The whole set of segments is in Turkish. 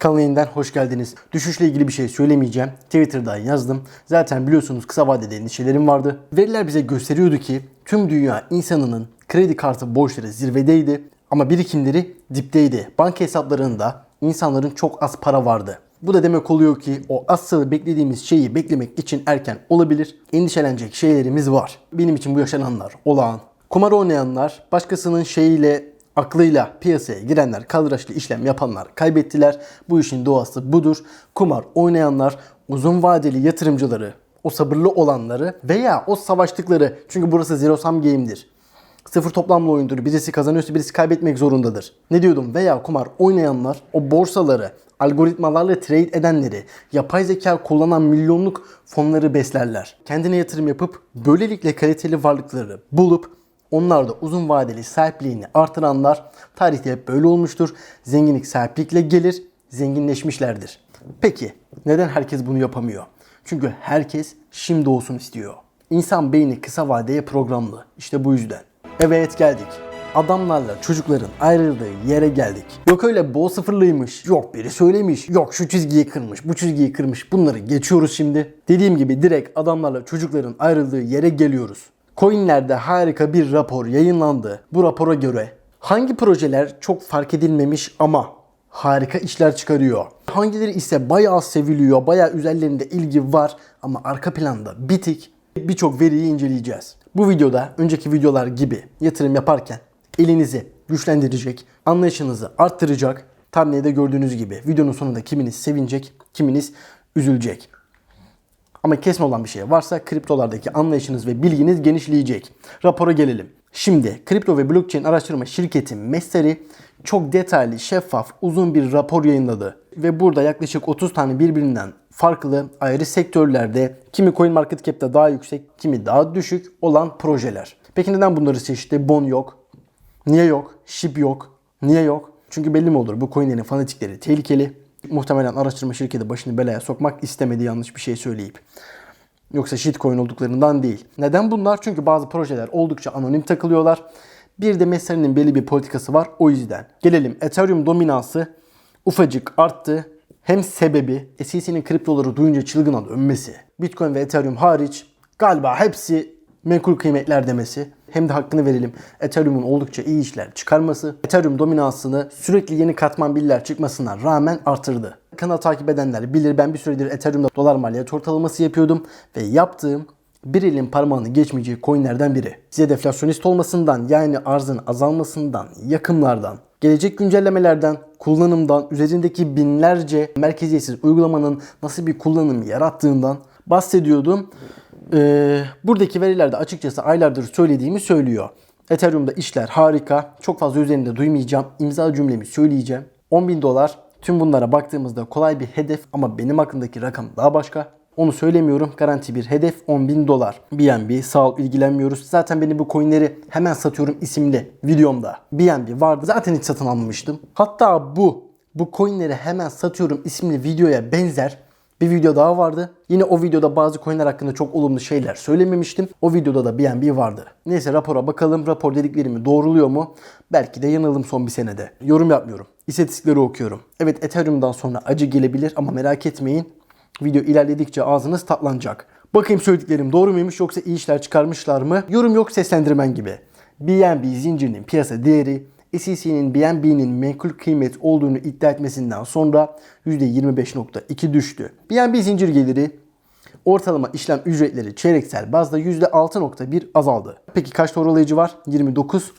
Kanal yeniden hoş geldiniz. Düşüşle ilgili bir şey söylemeyeceğim. Twitter'dan yazdım. Zaten biliyorsunuz kısa vadede endişelerim vardı. Veriler bize gösteriyordu ki tüm dünya insanının kredi kartı borçları zirvedeydi ama birikimleri dipteydi. Banka hesaplarında insanların çok az para vardı. Bu da demek oluyor ki o asıl beklediğimiz şeyi beklemek için erken olabilir. Endişelenecek şeylerimiz var. Benim için bu yaşananlar olağan. Kumar oynayanlar, başkasının şeyiyle aklıyla piyasaya girenler, kaldıraçlı işlem yapanlar kaybettiler. Bu işin doğası budur. Kumar oynayanlar, uzun vadeli yatırımcıları, o sabırlı olanları veya o savaştıkları çünkü burası zero sum game'dir. Sıfır toplamlı oyundur. Birisi kazanıyorsa birisi kaybetmek zorundadır. Ne diyordum? Veya kumar oynayanlar o borsaları, algoritmalarla trade edenleri, yapay zeka kullanan milyonluk fonları beslerler. Kendine yatırım yapıp böylelikle kaliteli varlıkları bulup onlar da uzun vadeli sahipliğini artıranlar tarihte hep böyle olmuştur. Zenginlik sahiplikle gelir, zenginleşmişlerdir. Peki neden herkes bunu yapamıyor? Çünkü herkes şimdi olsun istiyor. İnsan beyni kısa vadeye programlı. İşte bu yüzden. Evet geldik. Adamlarla çocukların ayrıldığı yere geldik. Yok öyle bol sıfırlıymış. Yok biri söylemiş. Yok şu çizgiyi kırmış, bu çizgiyi kırmış. Bunları geçiyoruz şimdi. Dediğim gibi direkt adamlarla çocukların ayrıldığı yere geliyoruz. Coinlerde harika bir rapor yayınlandı. Bu rapora göre hangi projeler çok fark edilmemiş ama harika işler çıkarıyor. Hangileri ise bayağı seviliyor, bayağı üzerlerinde ilgi var ama arka planda bitik. Birçok veriyi inceleyeceğiz. Bu videoda önceki videolar gibi yatırım yaparken elinizi güçlendirecek, anlayışınızı arttıracak. Thumbnail'de gördüğünüz gibi videonun sonunda kiminiz sevinecek, kiminiz üzülecek. Ama kesin olan bir şey varsa kriptolardaki anlayışınız ve bilginiz genişleyecek. Rapora gelelim. Şimdi kripto ve blockchain araştırma şirketi Messeri çok detaylı, şeffaf, uzun bir rapor yayınladı. Ve burada yaklaşık 30 tane birbirinden farklı ayrı sektörlerde kimi coin market cap'te daha yüksek, kimi daha düşük olan projeler. Peki neden bunları seçti? Bon yok. Niye yok? Ship yok. Niye yok? Çünkü belli mi olur bu coinlerin fanatikleri tehlikeli. Muhtemelen araştırma şirketi başını belaya sokmak istemedi yanlış bir şey söyleyip. Yoksa shitcoin olduklarından değil. Neden bunlar? Çünkü bazı projeler oldukça anonim takılıyorlar. Bir de Messeri'nin belli bir politikası var o yüzden. Gelelim Ethereum dominansı ufacık arttı. Hem sebebi SEC'nin kriptoları duyunca çılgına dönmesi. Bitcoin ve Ethereum hariç galiba hepsi menkul kıymetler demesi. Hem de hakkını verelim Ethereum'un oldukça iyi işler çıkarması. Ethereum dominansını sürekli yeni katman biller çıkmasına rağmen artırdı. Kanal takip edenler bilir ben bir süredir Ethereum'da dolar maliyet ortalaması yapıyordum ve yaptığım bir elin parmağını geçmeyeceği coinlerden biri. Size deflasyonist olmasından yani arzın azalmasından, yakımlardan, gelecek güncellemelerden, kullanımdan, üzerindeki binlerce merkeziyetsiz uygulamanın nasıl bir kullanım yarattığından bahsediyordum. Ee, buradaki verilerde açıkçası aylardır söylediğimi söylüyor. Ethereum'da işler harika. Çok fazla üzerinde duymayacağım. İmza cümlemi söyleyeceğim. 10 bin dolar. Tüm bunlara baktığımızda kolay bir hedef ama benim aklımdaki rakam daha başka. Onu söylemiyorum. Garanti bir hedef 10 bin dolar. BNB sağ ol ilgilenmiyoruz. Zaten beni bu coinleri hemen satıyorum isimli videomda. BNB vardı. Zaten hiç satın almamıştım. Hatta bu bu coinleri hemen satıyorum isimli videoya benzer bir video daha vardı. Yine o videoda bazı coinler hakkında çok olumlu şeyler söylememiştim. O videoda da BNB vardı. Neyse rapora bakalım. Rapor dediklerimi doğruluyor mu? Belki de yanıldım son bir senede. Yorum yapmıyorum. İstatistikleri okuyorum. Evet Ethereum'dan sonra acı gelebilir ama merak etmeyin. Video ilerledikçe ağzınız tatlanacak. Bakayım söylediklerim doğru muymuş yoksa iyi işler çıkarmışlar mı? Yorum yok seslendirmen gibi. BNB zincirinin piyasa değeri SEC'nin BNB'nin menkul kıymet olduğunu iddia etmesinden sonra %25.2 düştü. BNB zincir geliri ortalama işlem ücretleri çeyreksel bazda %6.1 azaldı. Peki kaç doğrulayıcı var? 29.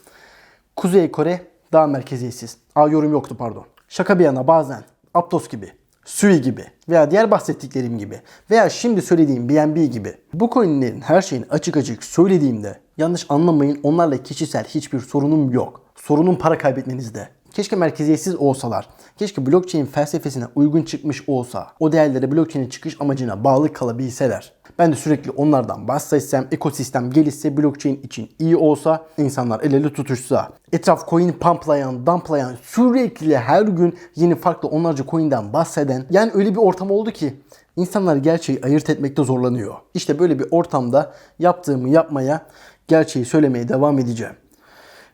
Kuzey Kore daha merkeziyetsiz. A yorum yoktu pardon. Şaka bir yana bazen Aptos gibi, Sui gibi veya diğer bahsettiklerim gibi veya şimdi söylediğim BNB gibi bu coinlerin her şeyini açık açık söylediğimde yanlış anlamayın onlarla kişisel hiçbir sorunum yok. Sorunun para kaybetmenizde. Keşke merkeziyetsiz olsalar. Keşke blockchain felsefesine uygun çıkmış olsa. O değerlere blockchain'in çıkış amacına bağlı kalabilseler. Ben de sürekli onlardan bahsetsem, ekosistem gelişse, blockchain için iyi olsa, insanlar el ele tutuşsa, etraf coin pumplayan, dumplayan, sürekli her gün yeni farklı onlarca coin'den bahseden, yani öyle bir ortam oldu ki insanlar gerçeği ayırt etmekte zorlanıyor. İşte böyle bir ortamda yaptığımı yapmaya, gerçeği söylemeye devam edeceğim.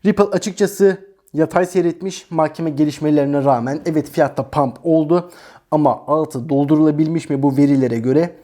Ripple açıkçası yatay seyretmiş mahkeme gelişmelerine rağmen. Evet fiyatta pump oldu ama altı doldurulabilmiş mi bu verilere göre?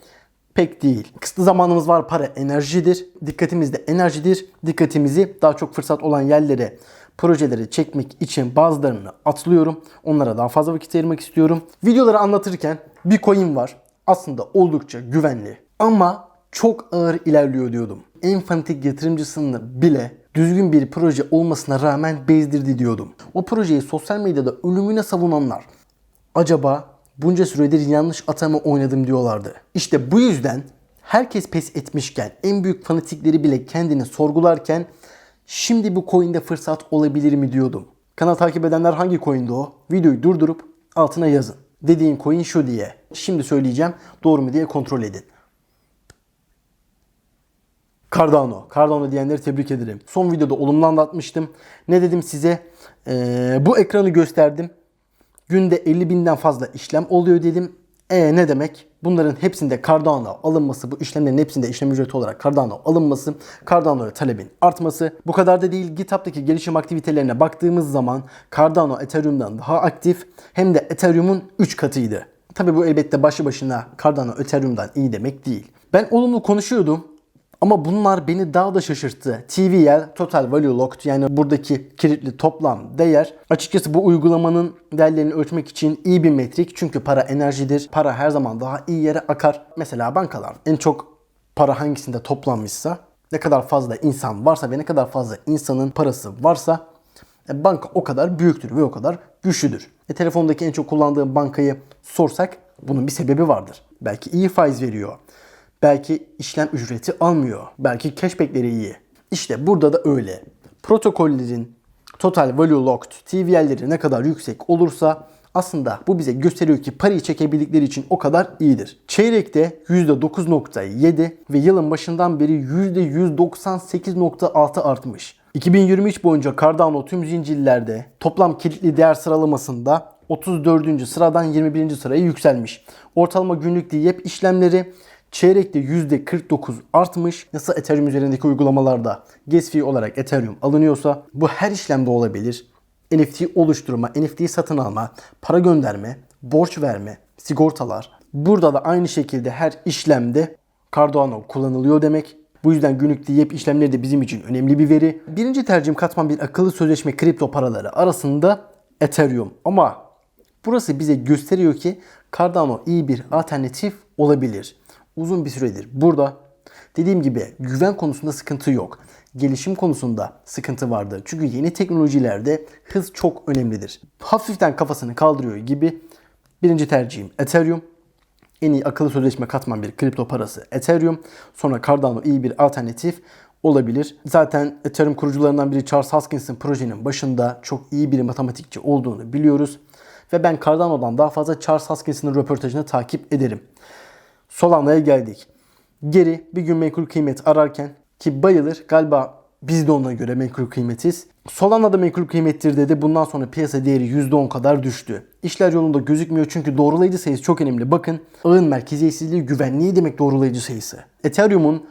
Pek değil. Kısıtlı zamanımız var. Para enerjidir. Dikkatimiz de enerjidir. Dikkatimizi daha çok fırsat olan yerlere, projelere çekmek için bazılarını atlıyorum. Onlara daha fazla vakit ayırmak istiyorum. Videoları anlatırken bir coin var. Aslında oldukça güvenli. Ama çok ağır ilerliyor diyordum. En fanatik yatırımcısını bile düzgün bir proje olmasına rağmen bezdirdi diyordum. O projeyi sosyal medyada ölümüne savunanlar acaba bunca süredir yanlış atama oynadım diyorlardı. İşte bu yüzden herkes pes etmişken en büyük fanatikleri bile kendini sorgularken şimdi bu coin'de fırsat olabilir mi diyordum. Kanal takip edenler hangi coin'de o? Videoyu durdurup altına yazın. Dediğin coin şu diye. Şimdi söyleyeceğim doğru mu diye kontrol edin. Cardano. Cardano diyenleri tebrik ederim. Son videoda olumlu anlatmıştım. Ne dedim size? Ee, bu ekranı gösterdim. Günde 50 binden fazla işlem oluyor dedim. E ne demek? Bunların hepsinde Cardano alınması, bu işlemlerin hepsinde işlem ücreti olarak Cardano alınması, Cardano'ya talebin artması. Bu kadar da değil. GitHub'daki gelişim aktivitelerine baktığımız zaman Cardano Ethereum'dan daha aktif hem de Ethereum'un 3 katıydı. Tabi bu elbette başlı başına Cardano Ethereum'dan iyi demek değil. Ben olumlu konuşuyordum. Ama bunlar beni daha da şaşırttı. TVL, Total Value Locked yani buradaki kilitli toplam değer. Açıkçası bu uygulamanın değerlerini ölçmek için iyi bir metrik. Çünkü para enerjidir. Para her zaman daha iyi yere akar. Mesela bankalar en çok para hangisinde toplanmışsa, ne kadar fazla insan varsa ve ne kadar fazla insanın parası varsa e, banka o kadar büyüktür ve o kadar güçlüdür. E, telefondaki en çok kullandığım bankayı sorsak bunun bir sebebi vardır. Belki iyi faiz veriyor. Belki işlem ücreti almıyor. Belki cashbackleri iyi. İşte burada da öyle. Protokollerin total value locked TVL'leri ne kadar yüksek olursa aslında bu bize gösteriyor ki parayı çekebildikleri için o kadar iyidir. Çeyrekte %9.7 ve yılın başından beri %198.6 artmış. 2023 boyunca Cardano tüm zincirlerde toplam kilitli değer sıralamasında 34. sıradan 21. sıraya yükselmiş. Ortalama günlük DYEP işlemleri çeyrekte %49 artmış. Nasıl Ethereum üzerindeki uygulamalarda gas fee olarak Ethereum alınıyorsa bu her işlemde olabilir. NFT oluşturma, NFT satın alma, para gönderme, borç verme, sigortalar. Burada da aynı şekilde her işlemde Cardano kullanılıyor demek. Bu yüzden günlük DYEP işlemleri de bizim için önemli bir veri. Birinci tercihim katman bir akıllı sözleşme kripto paraları arasında Ethereum. Ama burası bize gösteriyor ki Cardano iyi bir alternatif olabilir. Uzun bir süredir burada. Dediğim gibi güven konusunda sıkıntı yok. Gelişim konusunda sıkıntı vardı. Çünkü yeni teknolojilerde hız çok önemlidir. Hafiften kafasını kaldırıyor gibi birinci tercihim Ethereum. En iyi akıllı sözleşme katman bir kripto parası Ethereum. Sonra Cardano iyi bir alternatif olabilir. Zaten Ethereum kurucularından biri Charles Hoskinson projenin başında çok iyi bir matematikçi olduğunu biliyoruz. Ve ben Cardano'dan daha fazla Charles Hoskinson'ın röportajını takip ederim. Solana'ya geldik. Geri bir gün menkul kıymet ararken ki bayılır galiba biz de ona göre menkul kıymetiz. Solana da menkul kıymettir dedi. Bundan sonra piyasa değeri %10 kadar düştü. İşler yolunda gözükmüyor çünkü doğrulayıcı sayısı çok önemli. Bakın ağın merkeziyetsizliği güvenliği demek doğrulayıcı sayısı. Ethereum'un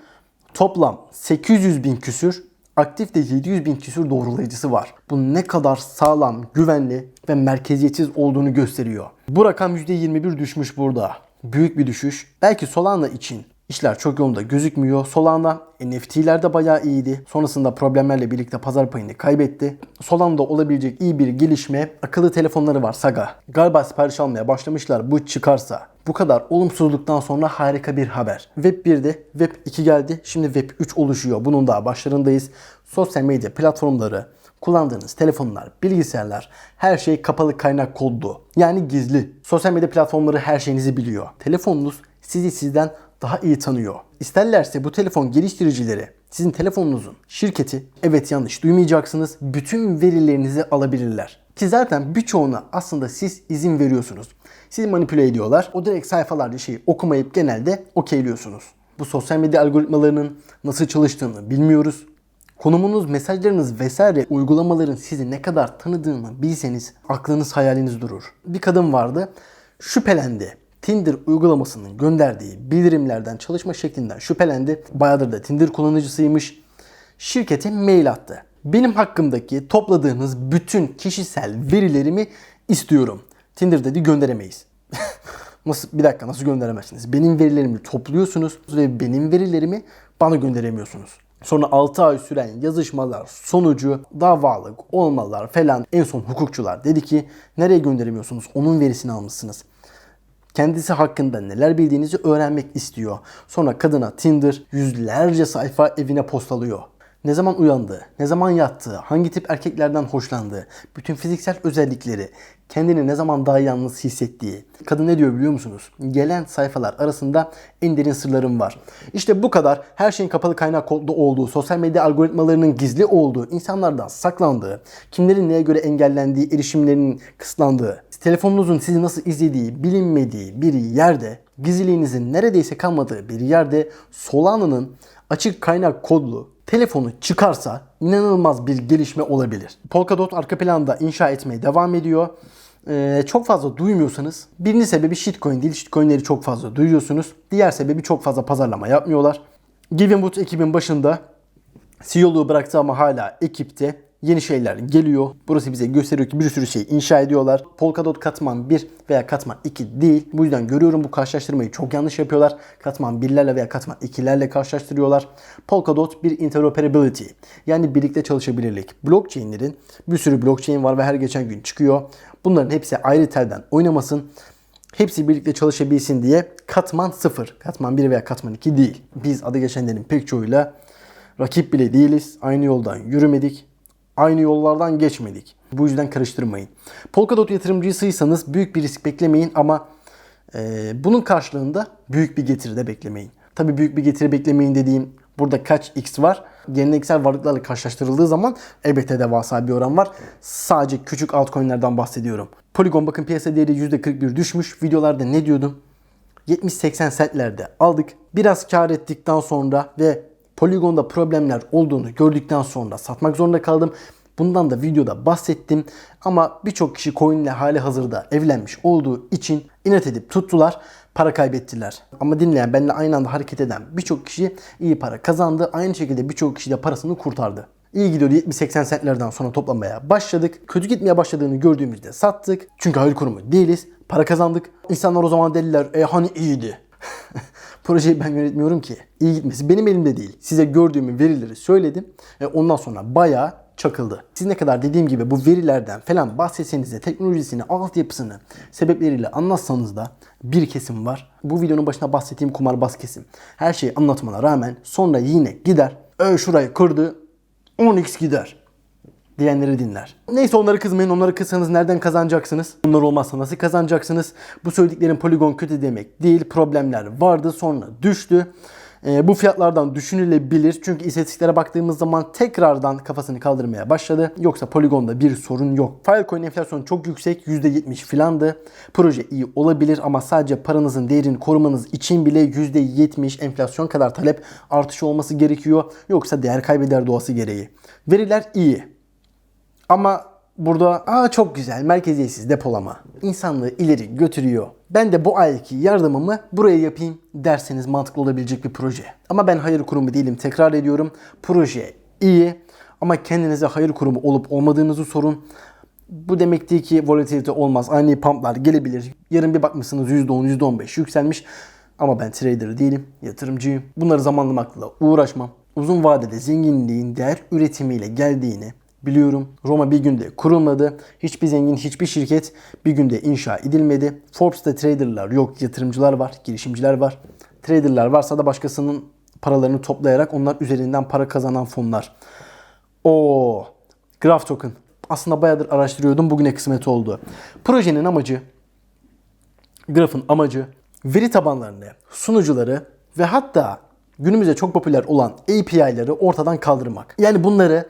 toplam 800 bin küsür aktif de 700 bin küsür doğrulayıcısı var. Bu ne kadar sağlam, güvenli ve merkeziyetsiz olduğunu gösteriyor. Bu rakam %21 düşmüş burada. Büyük bir düşüş. Belki Solana için işler çok yolunda gözükmüyor. Solana NFT'ler de bayağı iyiydi. Sonrasında problemlerle birlikte pazar payını kaybetti. Solana'da olabilecek iyi bir gelişme akıllı telefonları var Saga. Galiba sipariş almaya başlamışlar bu çıkarsa. Bu kadar olumsuzluktan sonra harika bir haber. Web 1'de Web 2 geldi. Şimdi Web 3 oluşuyor. Bunun daha başlarındayız. Sosyal medya platformları, kullandığınız telefonlar, bilgisayarlar her şey kapalı kaynak kodlu. Yani gizli. Sosyal medya platformları her şeyinizi biliyor. Telefonunuz sizi sizden daha iyi tanıyor. İsterlerse bu telefon geliştiricileri sizin telefonunuzun şirketi evet yanlış duymayacaksınız bütün verilerinizi alabilirler. Ki zaten birçoğuna aslında siz izin veriyorsunuz. Sizi manipüle ediyorlar. O direkt sayfalarda şeyi okumayıp genelde okeyliyorsunuz. Bu sosyal medya algoritmalarının nasıl çalıştığını bilmiyoruz. Konumunuz, mesajlarınız vesaire uygulamaların sizi ne kadar tanıdığını bilseniz aklınız hayaliniz durur. Bir kadın vardı şüphelendi. Tinder uygulamasının gönderdiği bildirimlerden çalışma şeklinden şüphelendi. Bayağıdır da Tinder kullanıcısıymış. Şirkete mail attı. Benim hakkımdaki topladığınız bütün kişisel verilerimi istiyorum. Tinder dedi gönderemeyiz. nasıl bir dakika nasıl gönderemezsiniz? Benim verilerimi topluyorsunuz ve benim verilerimi bana gönderemiyorsunuz. Sonra 6 ay süren yazışmalar sonucu davalık olmalar falan en son hukukçular dedi ki nereye gönderemiyorsunuz? Onun verisini almışsınız. Kendisi hakkında neler bildiğinizi öğrenmek istiyor. Sonra kadına Tinder yüzlerce sayfa evine postalıyor. Ne zaman uyandığı, ne zaman yattığı, hangi tip erkeklerden hoşlandığı, bütün fiziksel özellikleri, kendini ne zaman daha yalnız hissettiği. Kadın ne diyor biliyor musunuz? Gelen sayfalar arasında en derin sırlarım var. İşte bu kadar her şeyin kapalı kaynak olduğu, sosyal medya algoritmalarının gizli olduğu, insanlardan saklandığı, kimlerin neye göre engellendiği, erişimlerinin kısıtlandığı, telefonunuzun sizi nasıl izlediği bilinmediği bir yerde, gizliliğinizin neredeyse kalmadığı bir yerde Solana'nın açık kaynak kodlu telefonu çıkarsa inanılmaz bir gelişme olabilir. Polkadot arka planda inşa etmeye devam ediyor. Ee, çok fazla duymuyorsanız birinci sebebi shitcoin değil. Shitcoinleri çok fazla duyuyorsunuz. Diğer sebebi çok fazla pazarlama yapmıyorlar. Givenwood ekibin başında CEO'luğu bıraktı ama hala ekipte yeni şeyler geliyor. Burası bize gösteriyor ki bir sürü şey inşa ediyorlar. Polkadot katman 1 veya katman 2 değil. Bu yüzden görüyorum bu karşılaştırmayı çok yanlış yapıyorlar. Katman 1'lerle veya katman 2'lerle karşılaştırıyorlar. Polkadot bir interoperability yani birlikte çalışabilirlik. Blockchain'lerin bir sürü blockchain var ve her geçen gün çıkıyor. Bunların hepsi ayrı telden oynamasın. Hepsi birlikte çalışabilsin diye katman 0, katman 1 veya katman 2 değil. Biz adı geçenlerin pek çoğuyla rakip bile değiliz. Aynı yoldan yürümedik aynı yollardan geçmedik. Bu yüzden karıştırmayın. Polkadot yatırımcısıysanız büyük bir risk beklemeyin ama e, bunun karşılığında büyük bir getiri de beklemeyin. Tabii büyük bir getiri beklemeyin dediğim burada kaç x var? Geleneksel varlıklarla karşılaştırıldığı zaman elbette devasa bir oran var. Sadece küçük altcoin'lerden bahsediyorum. Polygon bakın piyasa değeri %41 düşmüş. Videolarda ne diyordum? 70-80 centlerde aldık. Biraz kar ettikten sonra ve Polygon'da problemler olduğunu gördükten sonra satmak zorunda kaldım. Bundan da videoda bahsettim. Ama birçok kişi coin ile hali hazırda evlenmiş olduğu için inat edip tuttular. Para kaybettiler. Ama dinleyen, benimle aynı anda hareket eden birçok kişi iyi para kazandı. Aynı şekilde birçok kişi de parasını kurtardı. İyi gidiyordu 70-80 centlerden sonra toplamaya başladık. Kötü gitmeye başladığını gördüğümüzde sattık. Çünkü hayır kurumu değiliz. Para kazandık. İnsanlar o zaman dediler e hani iyiydi. Projeyi ben yönetmiyorum ki. İyi gitmesi benim elimde değil. Size gördüğümü verileri söyledim. ve ondan sonra bayağı çakıldı. Siz ne kadar dediğim gibi bu verilerden falan bahsetseniz de teknolojisini, altyapısını, sebepleriyle anlatsanız da bir kesim var. Bu videonun başına bahsettiğim kumarbaz kesim. Her şeyi anlatmana rağmen sonra yine gider. Ö şurayı kırdı. 10x gider diyenleri dinler. Neyse onları kızmayın. Onları kızsanız nereden kazanacaksınız? Bunlar olmazsa nasıl kazanacaksınız? Bu söylediklerim poligon kötü demek değil. Problemler vardı sonra düştü. E, bu fiyatlardan düşünülebilir. Çünkü istatistiklere baktığımız zaman tekrardan kafasını kaldırmaya başladı. Yoksa poligonda bir sorun yok. Filecoin enflasyonu çok yüksek. %70 filandı. Proje iyi olabilir ama sadece paranızın değerini korumanız için bile %70 enflasyon kadar talep artışı olması gerekiyor. Yoksa değer kaybeder doğası gereği. Veriler iyi. Ama burada aa çok güzel merkeziyetsiz depolama insanlığı ileri götürüyor. Ben de bu ayki yardımımı buraya yapayım derseniz mantıklı olabilecek bir proje. Ama ben hayır kurumu değilim tekrar ediyorum. Proje iyi ama kendinize hayır kurumu olup olmadığınızı sorun. Bu demek değil ki volatility olmaz. Ani pumplar gelebilir. Yarın bir bakmışsınız %10, %15 yükselmiş. Ama ben trader değilim, yatırımcıyım. Bunları zamanlamakla uğraşmam. Uzun vadede zenginliğin değer üretimiyle geldiğini, biliyorum. Roma bir günde kurulmadı. Hiçbir zengin, hiçbir şirket bir günde inşa edilmedi. Forbes'ta traderlar yok, yatırımcılar var, girişimciler var. Traderlar varsa da başkasının paralarını toplayarak onlar üzerinden para kazanan fonlar. O Graph Token. Aslında bayağıdır araştırıyordum. Bugüne kısmet oldu. Projenin amacı, Graph'ın amacı veri tabanlarını, sunucuları ve hatta günümüzde çok popüler olan API'ları ortadan kaldırmak. Yani bunları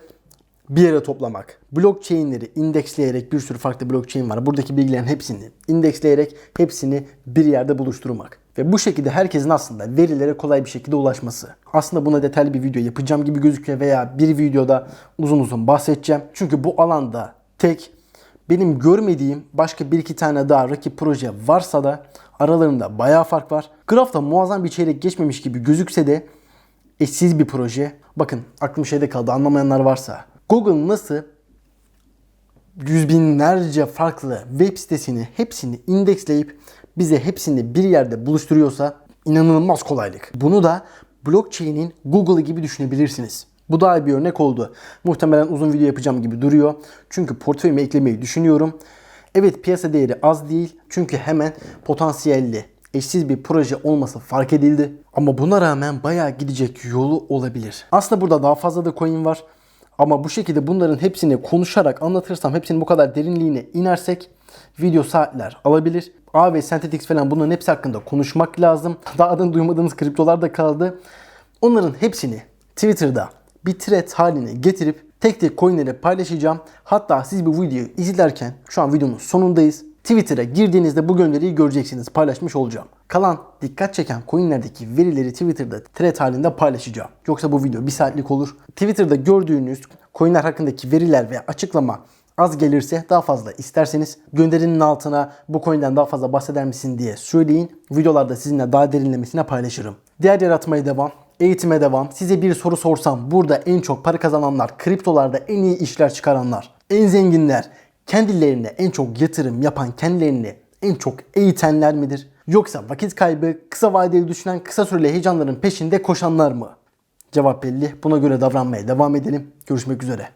bir yere toplamak. Blockchain'leri indeksleyerek bir sürü farklı blockchain var. Buradaki bilgilerin hepsini indeksleyerek hepsini bir yerde buluşturmak. Ve bu şekilde herkesin aslında verilere kolay bir şekilde ulaşması. Aslında buna detaylı bir video yapacağım gibi gözüküyor veya bir videoda uzun uzun bahsedeceğim. Çünkü bu alanda tek benim görmediğim başka bir iki tane daha rakip proje varsa da aralarında bayağı fark var. Graph'ta muazzam bir çeyrek geçmemiş gibi gözükse de eşsiz bir proje. Bakın aklım şeyde kaldı anlamayanlar varsa Google nasıl yüz binlerce farklı web sitesini hepsini indeksleyip bize hepsini bir yerde buluşturuyorsa inanılmaz kolaylık. Bunu da blockchain'in Google'ı gibi düşünebilirsiniz. Bu daha bir örnek oldu. Muhtemelen uzun video yapacağım gibi duruyor. Çünkü portföyüme eklemeyi düşünüyorum. Evet piyasa değeri az değil. Çünkü hemen potansiyelli, eşsiz bir proje olması fark edildi. Ama buna rağmen bayağı gidecek yolu olabilir. Aslında burada daha fazla da coin var. Ama bu şekilde bunların hepsini konuşarak anlatırsam, hepsinin bu kadar derinliğine inersek video saatler alabilir. A ve Synthetix falan bunların hepsi hakkında konuşmak lazım. Daha adını duymadığımız kriptolar da kaldı. Onların hepsini Twitter'da bir thread haline getirip tek tek coinleri paylaşacağım. Hatta siz bu videoyu izlerken şu an videonun sonundayız. Twitter'a girdiğinizde bu gönderiyi göreceksiniz. Paylaşmış olacağım. Kalan dikkat çeken coinlerdeki verileri Twitter'da thread halinde paylaşacağım. Yoksa bu video bir saatlik olur. Twitter'da gördüğünüz coinler hakkındaki veriler ve açıklama az gelirse daha fazla isterseniz gönderinin altına bu coin'den daha fazla bahseder misin diye söyleyin. Videolarda sizinle daha derinlemesine paylaşırım. Değer yaratmaya devam. Eğitime devam. Size bir soru sorsam burada en çok para kazananlar, kriptolarda en iyi işler çıkaranlar, en zenginler, kendilerine en çok yatırım yapan, kendilerini en çok eğitenler midir? Yoksa vakit kaybı, kısa vadeli düşünen, kısa süreli heyecanların peşinde koşanlar mı? Cevap belli. Buna göre davranmaya devam edelim. Görüşmek üzere.